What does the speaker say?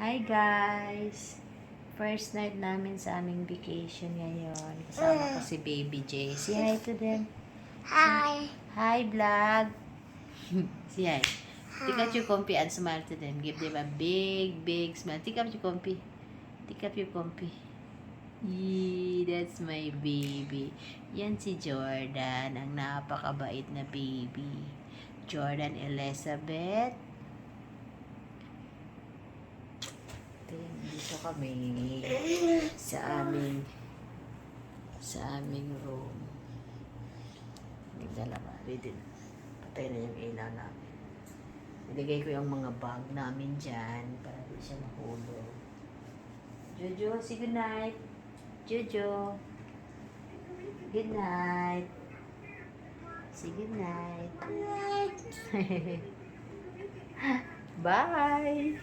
Hi guys! First night namin sa aming vacation ngayon. Kasama ko si Baby J. Say hi to them. Hi. Hi vlog! Say hi. Take out your comfy and smile to them. Give them a big, big smile. Take up your comfy. Take up your comfy. Yee, that's my baby. Yan si Jordan, ang napakabait na baby. Jordan Elizabeth. Yan, dito kami sa aming sa aming room. May dalawa. Ready na. Patay na yung ilaw namin. Ilagay ko yung mga bag namin dyan para di siya mahulog. Jojo, say good night. Jojo. Good night. Say good night. Bye.